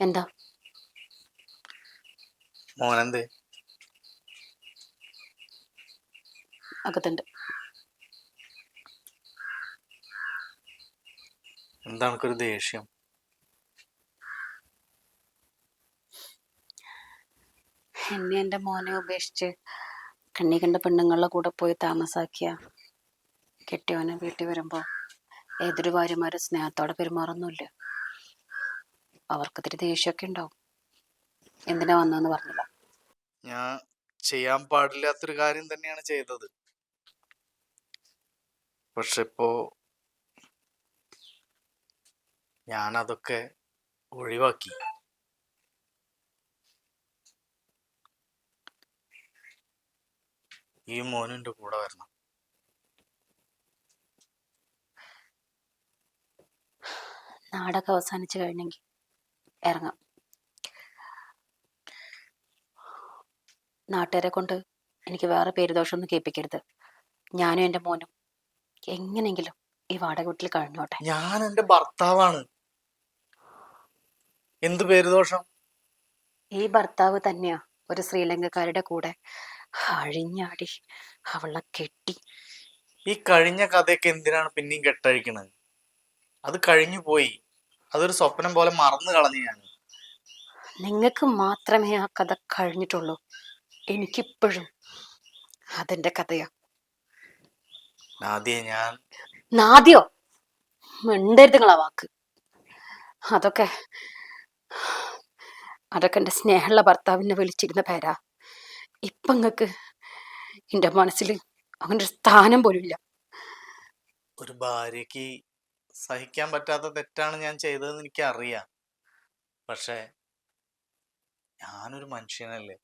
എന്താ? മോനെന്ത്? അകത്തുണ്ട്. എന്താ എനിക്കൊരു ദേഷ്യം? എന്നെ എന്റെ മോനെ ഉപേക്ഷിച്ച് കണ്ണി കണ്ട പെണ്ണുങ്ങളുടെ കൂടെ പോയി താമസാക്കിയ കെട്ടിയവനെ വീട്ടിൽ വരുമ്പോൾ ഏതൊരു ഭാര്യമാരും സ്നേഹത്തോടെ പെരുമാറൊന്നുമില്ല. അവർക്കത്തിരി ദേഷ്യമൊക്കെ ഉണ്ടാവും. എന്തിനാ വന്നതെന്ന് പറഞ്ഞില്ല. ഞാൻ ചെയ്യാൻ പാടില്ലാത്തൊരു കാര്യം തന്നെയാണ് ചെയ്തത്. പക്ഷെ ഇപ്പോ ഞാൻ അതൊക്കെ ഒഴിവാക്കി. ഈ മോനിന്റെ കൂടെ വരണം. നാടൊക്കെ അവസാനിച്ചു കഴിഞ്ഞെങ്കിൽ ഇറങ്ങാം. നാട്ടുകാരെ കൊണ്ട് എനിക്ക് വേറെ പേരുദോഷമൊന്നും കേൾപ്പിക്കരുത്. ഞാനും എന്റെ മോനും എങ്ങനെങ്കിലും ഈ വാടക വീട്ടിൽ കഴിഞ്ഞോട്ടെ. ഞാൻ എന്റെ ഭർത്താവാണ്. എന്ത് പേരുദോഷം? ഈ ഭർത്താവ് തന്നെയാ ഒരു ശ്രീലങ്കക്കാരുടെ കൂടെ അഴിഞ്ഞാടി അവളെ കെട്ടി. ഈ കഴിഞ്ഞ കഥയൊക്കെ എന്തിനാണ് പിന്നെയും കെട്ടഴിക്കണത് അത് കഴിഞ്ഞു പോയി അതൊരു സ്വപ്നം പോലെ മറന്നു കളഞ്ഞു ഞാൻ. നിങ്ങൾക്ക് മാത്രമേ ആ കഥ കഴിഞ്ഞിട്ടുള്ളൂ. എനിക്കിപ്പോഴും അതെന്റെ കഥയാ. ആദ്യം ഞാൻ നാദ്യോ? മിണ്ടരുത് നിങ്ങളാ വാക്ക്. അതൊക്കെ അതൊക്കെ എന്റെ സ്നേഹമുള്ള ഭർത്താവിനെ വിളിച്ചിരുന്ന പേരാ. ഇപ്പൊ നിങ്ങൾക്ക് എന്റെ മനസ്സിൽ അങ്ങനെ ഒരു സ്ഥാനം പോലും ഇല്ല ഒരു ഭാര്യക്ക് സഹിക്കാൻ പറ്റാത്ത തെറ്റാണ് ഞാൻ ചെയ്തതെന്ന് എനിക്ക് പക്ഷേ പക്ഷെ ഞാനൊരു മനുഷ്യനല്ലേ.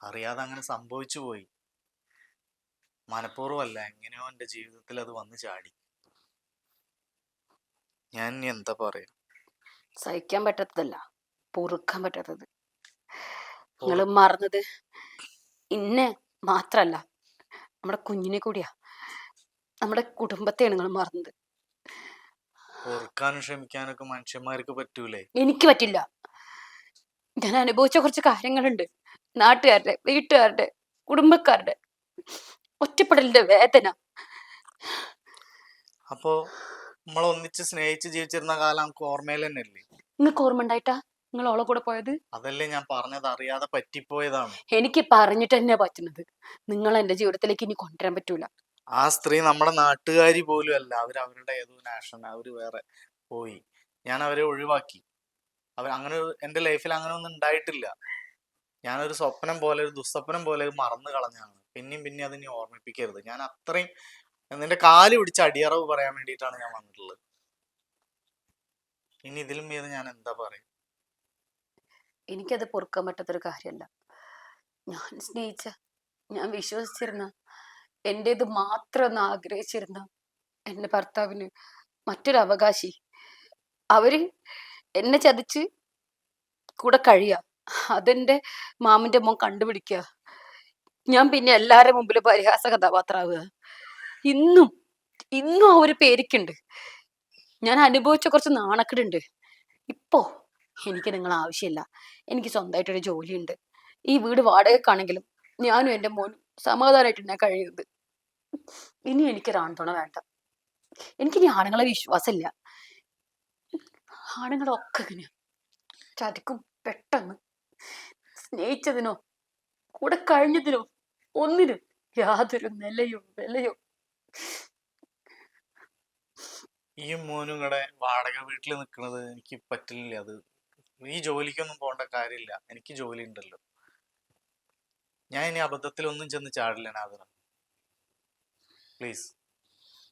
അറിയാതെ അങ്ങനെ സംഭവിച്ചു പോയി. മനഃപൂർവമല്ല എങ്ങനെയോ എന്റെ ജീവിതത്തിൽ അത് വന്ന് ചാടി. ഞാൻ ഇനി എന്താ പറയാ? സഹിക്കാൻ പറ്റാത്തതല്ല പൊറുക്കാൻ പറ്റാത്തത്. നിങ്ങൾ മറന്നത് ഇന്നെ മാത്രല്ല നമ്മുടെ കുഞ്ഞിനെ കൂടിയാ. നമ്മുടെ കുടുംബത്തെയാണ് നിങ്ങൾ മറന്നത്. പൊറുക്കാനും ക്ഷമിക്കാനൊക്കെ മനുഷ്യന്മാർക്ക് പറ്റൂലേ? എനിക്ക് പറ്റില്ല. ഞാൻ അനുഭവിച്ച കുറച്ച് കാര്യങ്ങളുണ്ട്. നാട്ടുകാരുടെ വീട്ടുകാരുടെ കുടുംബക്കാരുടെ ഒറ്റപ്പെടലിന്റെ വേദന. അപ്പോ നമ്മൾ ഒന്നിച്ച് സ്നേഹിച്ച് ജീവിച്ചിരുന്ന കാലം ഓർമ്മയിൽ തന്നെ അല്ലേ നിങ്ങൾക്ക് ഓർമ്മ ഉണ്ടായിട്ടാ നിങ്ങൾ ഓളെ കൂടെ പോയത്? അതല്ലേ ഞാൻ പറഞ്ഞത് അറിയാതെ പറ്റിപ്പോയതാണ്. എനിക്ക് പറഞ്ഞിട്ട് തന്നെ പറ്റുന്നത്. നിങ്ങൾ എന്റെ ജീവിതത്തിലേക്ക് ഇനി കൊണ്ടുവരാൻ പറ്റൂല. ആ സ്ത്രീ നമ്മുടെ നാട്ടുകാരി പോലും അല്ല. അവർ അവരുടെ ഏതോ നാഷൻ അവർ വേറെ പോയി. ഞാൻ അവരെ ഒഴിവാക്കി. അവർ അങ്ങനെ എന്റെ ലൈഫിൽ അങ്ങനെ ഒന്നും ഉണ്ടായിട്ടില്ല. ഞാനൊരു സ്വപ്നം പോലെ ഒരു ദുസ്വപ്നം പോലെ മറന്നു കളഞ്ഞാണ് പിന്നെയും പിന്നെയും അതിനെ ഓർമ്മിപ്പിക്കരുത്. ഞാൻ അത്രയും നിന്റെ കാൽ പിടിച്ച് അടിയറവ് പറയാൻ വേണ്ടിയിട്ടാണ് ഞാൻ വന്നിട്ടുള്ളത്. ഇനി ഇതിലും മീത് ഞാൻ എന്താ പറയാ? എനിക്കത് പൊറുക്കാൻ പറ്റാത്തൊരു കാര്യമല്ല ഞാൻ സ്നേഹിച്ച ഞാൻ വിശ്വസിച്ചിരുന്ന എന്റേത് മാത്രം ഒന്ന് ആഗ്രഹിച്ചിരുന്ന എന്റെ ഭർത്താവിന് മറ്റൊരു അവകാശി. അവർ എന്നെ ചതിച്ച് കൂടെ കഴിയുക അതെന്റെ മാമന്റെ മോൻ കണ്ടുപിടിക്കുക ഞാൻ പിന്നെ എല്ലാവരുടെ മുമ്പിൽ പരിഹാസ കഥാപാത്രമാവുക. ഇന്നും ഇന്നും ആ ഒരു പേരിക്കുണ്ട്. ഞാൻ അനുഭവിച്ച കുറച്ച് നാണക്കേടുണ്ട്. ഇപ്പോ എനിക്ക് നിങ്ങൾ ആവശ്യമില്ല. എനിക്ക് സ്വന്തമായിട്ടൊരു ജോലിയുണ്ട്. ഈ വീട് വാടകക്കാണെങ്കിലും ഞാനും എന്റെ മോനും സമാധാനമായിട്ട് ഞാൻ കഴിയുന്നത്. ഇനി എനിക്ക് ആൺതുണ വേണ്ട. എനിക്കിനി ആണുങ്ങളെ വിശ്വാസമില്ല. ആണുങ്ങളൊക്കെ ഇങ്ങനെ ചതിക്കും പെട്ടെന്ന് സ്നേഹിച്ചതിനോ കൂടെ കഴിഞ്ഞതിനോ ഒന്നിനും യാതൊരു നിലയോ വിലയോ. ഈ മോനും കൂടെ വാടക വീട്ടിൽ നിൽക്കുന്നത് എനിക്ക് പറ്റില്ല. അത് ഈ ജോലിക്കൊന്നും പോകേണ്ട കാര്യമില്ല. എനിക്ക് ജോലി ഉണ്ടല്ലോ. ഞാൻ ഇനി അബദ്ധത്തിലൊന്നും ചെന്ന് ചാടില്ല നാദറ പ്ലീസ്.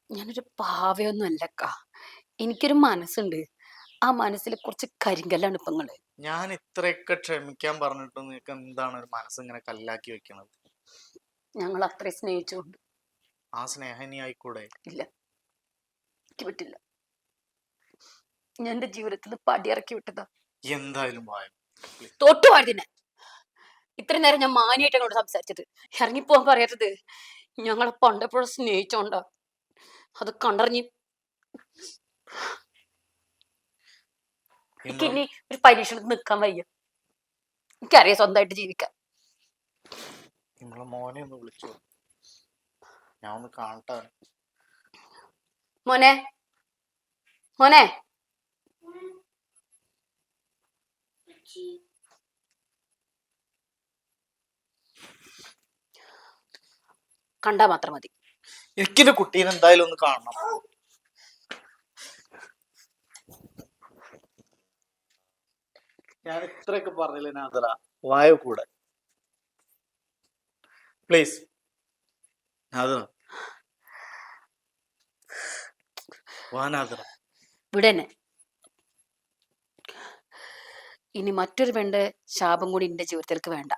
ഞാനൊരു പാവയൊന്നും അല്ലക്ക എനിക്കൊരു മനസ്സുണ്ട്. ആ മനസ്സിൽ കുറച്ച് കരിങ്കല്ലാണ് ഇപ്പൊ നിങ്ങൾ ഞാൻ ഇത്രയൊക്കെ ക്ഷമിക്കാൻ പറഞ്ഞിട്ടും നിങ്ങൾക്ക് എന്താണ് ഒരു മനസ്സിങ്ങനെ കല്ലാക്കി വെക്കണത്? ഞങ്ങൾ അത്രയും സ്നേഹിച്ചുകൊണ്ട് ആ സ്നേഹം ഇനി ആയിക്കൂടെ? ഇല്ല. എനിക്ക് പറ്റില്ല ഞാൻ എന്റെ ജീവിതത്തിൽ നിന്ന് പടിയിറക്കി വിട്ടതാ. എന്തായാലും വാ തൊട്ടു പാടുതിന്നെ ഇത്ര നേരം ഞാൻ മാനിയായിട്ട് അങ്ങോട്ട് സംസാരിച്ചത്. ഇറങ്ങിപ്പോവാൻ പറയാത്തത്. ഞങ്ങളെ പണ്ടെപ്പോഴും സ്നേഹിച്ചോണ്ട അത് കണ്ടറിഞ്ഞ്. എനിക്ക് ഇനി ഒരു പരീക്ഷണത്തിൽ നിൽക്കാൻ വയ്യ. എനിക്കറിയാം സ്വന്തമായിട്ട് ജീവിക്കാൻ. നമ്മളെ മോനെ ഒന്ന് വിളിച്ചു. ഞാൻ ഒന്ന് കാണട്ടെ. മോനെ? മോനെ? മോനെ കണ്ടാ മാത്രം മതി. എനിക്കെന്റെ കുട്ടീനെ എന്തായാലും ഒന്ന് കാണണം. ഞാൻ ഇത്രയൊക്കെ പറഞ്ഞില്ലേ നാദറ വായ കൂടെ. പ്ലീസ് നാദറ വാ നാദറ വിടനെ ഇനി മറ്റൊരു പെണ്ണ് ശാപം കൂടി എന്റെ ജീവിതത്തിലേക്ക് വേണ്ട.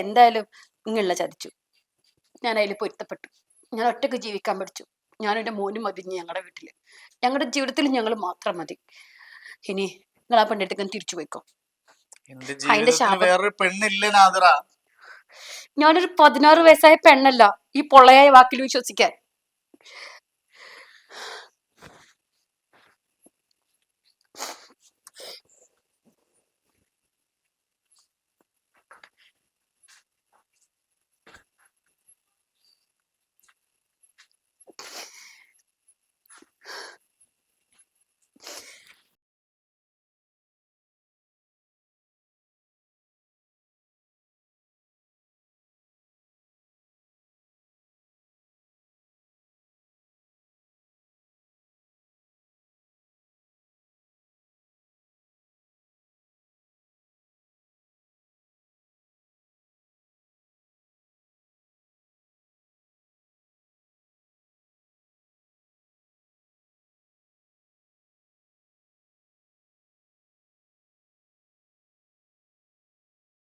എന്തായാലും ഇങ്ങനെയുള്ള ചതിച്ചു. ഞാൻ അതിൽ പൊരുത്തപ്പെട്ടു. ഞാൻ ഒറ്റയ്ക്ക് ജീവിക്കാൻ പഠിച്ചു. ഞാൻ എന്റെ മോനും മതി ഞങ്ങളുടെ വീട്ടിൽ ഞങ്ങളുടെ ജീവിതത്തിൽ ഞങ്ങൾ മാത്രം മതി. ഇനി നിങ്ങൾ ആ പെണ്ണെടുത്ത് തിരിച്ചു പോയിക്കോ. ഞാനൊരു പതിനാറ് വയസ്സായ പെണ്ണല്ല. ഈ പൊള്ളയായ വാക്കിൽ വിശ്വസിക്കാൻ.